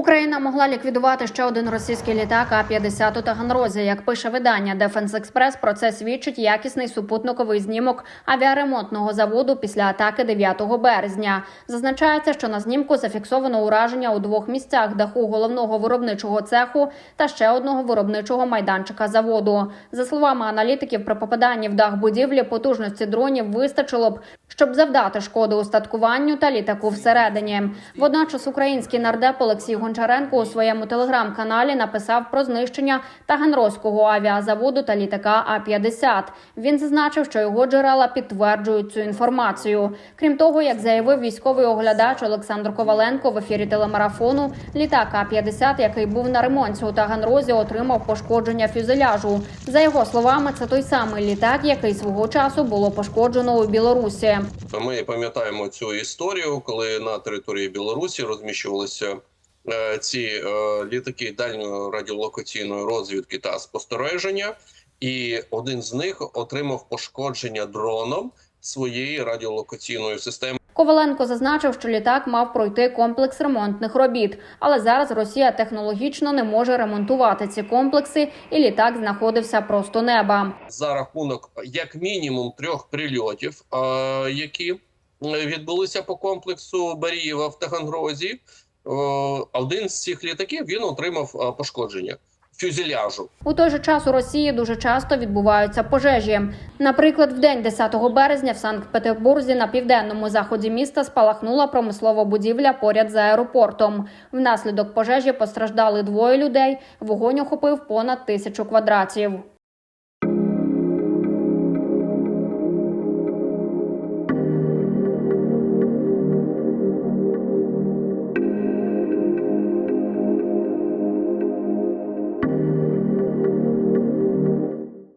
Україна могла ліквідувати ще один російський літак А-50 у Таганрозі. Як пише видання Дефенс Експрес, про це свідчить якісний супутниковий знімок авіаремонтного заводу після атаки 9 березня. Зазначається, що на знімку зафіксовано ураження у двох місцях даху головного виробничого цеху та ще одного виробничого майданчика заводу. За словами аналітиків, при попаданні в дах будівлі потужності дронів вистачило б, щоб завдати шкоди устаткуванню та літаку всередині. Водночас український нардеп Олексій Гончаренко у своєму телеграм-каналі написав про знищення Таганрозького авіазаводу та літака А-50. Він зазначив, що його джерела підтверджують цю інформацію. Крім того, як заявив військовий оглядач Олександр Коваленко в ефірі телемарафону, літак А-50, який був на ремонті у Таганрозі, отримав пошкодження фюзеляжу. За його словами, це той самий літак, який свого часу було пошкоджено у Білорусі. Ми пам'ятаємо цю історію, коли на території Білорусі розміщувалися е, ці е, літаки дальньої радіолокаційної розвідки та спостереження, і один з них отримав пошкодження дроном своєї радіолокаційної системи. Коваленко зазначив, що літак мав пройти комплекс ремонтних робіт, але зараз Росія технологічно не може ремонтувати ці комплекси, і літак знаходився просто неба. за рахунок як мінімум трьох прильотів, е, які відбулися по комплексу Барієва в Таганрозі. Е, Один з цих літаків він отримав е, пошкодження фюзеляжу. У той же час у Росії дуже часто відбуваються пожежі. Наприклад, в день 10 березня в Санкт-Петербурзі на південному заході міста спалахнула промислова будівля поряд за аеропортом. Внаслідок пожежі постраждали двоє людей. Вогонь охопив понад тисячу квадратів.